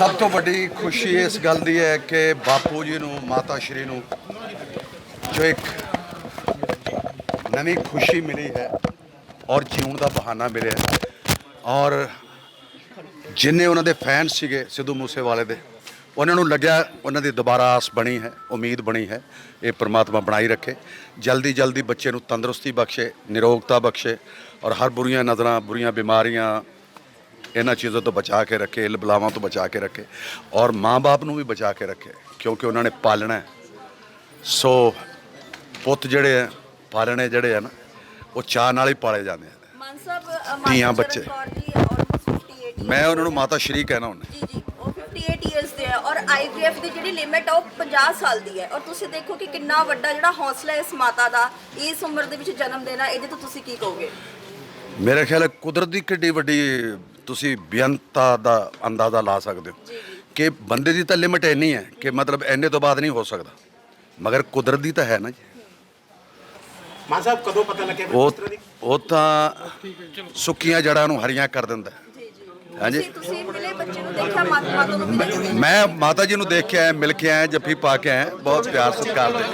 ਸਭ ਤੋਂ ਵੱਡੀ ਖੁਸ਼ੀ ਇਸ ਗੱਲ ਦੀ ਹੈ ਕਿ ਬਾਪੂ ਜੀ ਨੂੰ, ਮਾਤਾ ਸ਼੍ਰੀ ਨੂੰ ਜੋ ਇੱਕ ਨਵੀਂ ਖੁਸ਼ੀ ਮਿਲੀ ਹੈ ਔਰ ਜਿਉਣ ਦਾ ਬਹਾਨਾ ਮਿਲਿਆ ਔਰ ਜਿੰਨੇ ਉਹਨਾਂ ਦੇ ਫੈਨ ਸੀਗੇ ਸਿੱਧੂ ਮੂਸੇਵਾਲੇ ਦੇ, ਉਹਨਾਂ ਨੂੰ ਲੱਗਿਆ ਉਹਨਾਂ ਦੀ ਦੁਬਾਰਾ ਆਸ ਬਣੀ ਹੈ, ਉਮੀਦ ਬਣੀ ਹੈ, ਇਹ ਪ੍ਰਮਾਤਮਾ ਬਣਾਈ ਰੱਖੇ। ਜਲਦੀ ਜਲਦੀ ਬੱਚੇ ਨੂੰ ਤੰਦਰੁਸਤੀ ਬਖਸ਼ੇ, ਨਿਰੋਗਤਾ ਬਖਸ਼ੇ ਔਰ ਹਰ ਬੁਰੀਆਂ ਨਜ਼ਰਾਂ, ਬੁਰੀਆਂ ਬਿਮਾਰੀਆਂ ਇਹਨਾਂ ਚੀਜ਼ਾਂ ਤੋਂ ਬਚਾ ਕੇ ਰੱਖੇ ਇਲ ਬਲਾਵਾਂ ਤੋਂ ਬਚਾ ਕੇ ਰੱਖੇ ਔਰ ਮਾਂ-ਬਾਪ ਨੂੰ ਵੀ ਬਚਾ ਕੇ ਰੱਖੇ ਕਿਉਂਕਿ ਉਹਨਾਂ ਨੇ ਪਾਲਣਾ ਹੈ। ਸੋ ਪੁੱਤ ਜਿਹੜੇ ਆ ਪਾਲਣੇ ਜਿਹੜੇ ਆ ਨਾ ਉਹ ਚਾਹ ਨਾਲ ਹੀ ਪਾਲੇ ਜਾਂਦੇ ਆ। ਮਾਨ ਸਾਹਿਬ ਧੀਆਂ ਬੱਚੇ। ਚਰਨ ਕੌਰ ਜੀ almost 58 years ਮੈਂ ਉਹਨਾਂ ਨੂੰ ਮਾਤਾ ਸ਼੍ਰੀ ਕਹਿਣਾ ਹੁੰਦਾ। ਜੀ ਜੀ ਉਹ 58 ਇਅਰਸ ਦੇ ਹੈ ਔਰ ਆਈਵੀਐਫ ਦੀ ਜਿਹੜੀ ਲਿਮਿਟ ਆ ਉਹ 50 ਸਾਲ ਦੀ ਹੈ। ਔਰ ਤੁਸੀਂ ਦੇਖੋ ਕਿ ਕਿੰਨਾ ਵੱਡਾ ਜਿਹੜਾ ਹੌਸਲਾ ਇਸ ਮਾਤਾ ਦਾ ਇਸ ਉਮਰ ਦੇ ਵਿੱਚ ਜਨਮ ਦੇਣਾ ਇਹਦੇ ਤੋਂ ਤੁਸੀਂ ਕੀ ਕਹੋਗੇ? ਮੇਰੇ ਖਿਆਲ ਹੈ ਕੁਦਰਤ ਦੀ ਕਿੱਡੀ ਵੱਡੀ ਤੁਸੀਂ ਬੇਅੰਤਾ ਦਾ ਅੰਦਾਜ਼ਾ ਲਾ ਸਕਦੇ ਹੋ ਕਿ ਬੰਦੇ ਦੀ ਤਾਂ ਲਿਮਿਟ ਇੰਨੀ ਹੈ ਕਿ ਮਤਲਬ ਇੰਨੇ ਤੋਂ ਬਾਅਦ ਨਹੀਂ ਹੋ ਸਕਦਾ। ਮਗਰ ਕੁਦਰਤ ਦੀ ਤਾਂ ਹੈ ਨਾ ਜੀ। ਮਾਨ ਸਾਹਿਬ ਕਦੋਂ ਪਤਾ ਲੱਗਿਆ ਉਹ ਕਿਸ ਤਰ੍ਹਾਂ ਦੀ ਉਹ ਤਾਂ ਸੁੱਕੀਆਂ ਜੜਾਂ ਨੂੰ ਹਰੀਆਂ ਕਰ ਦਿੰਦਾ। ਹੈ। ਜੀ ਜੀ। ਹਾਂਜੀ। ਤੁਸੀਂ ਤੁਸੀਂ ਮਿਲੇ ਬੱਚੇ ਨੂੰ ਦੇਖਿਆ ਮਾਤਾ ਮਾਤਾ ਨੂੰ ਮੈਂ ਮਾਤਾ ਜੀ ਨੂੰ ਦੇਖ ਕੇ ਆਇਆ ਮਿਲ ਕੇ ਆਇਆ ਜੱਫੀ ਪਾ ਕੇ ਆਇਆ। ਬਹੁਤ ਪਿਆਰ ਸਤਿਕਾਰ ਦੇ।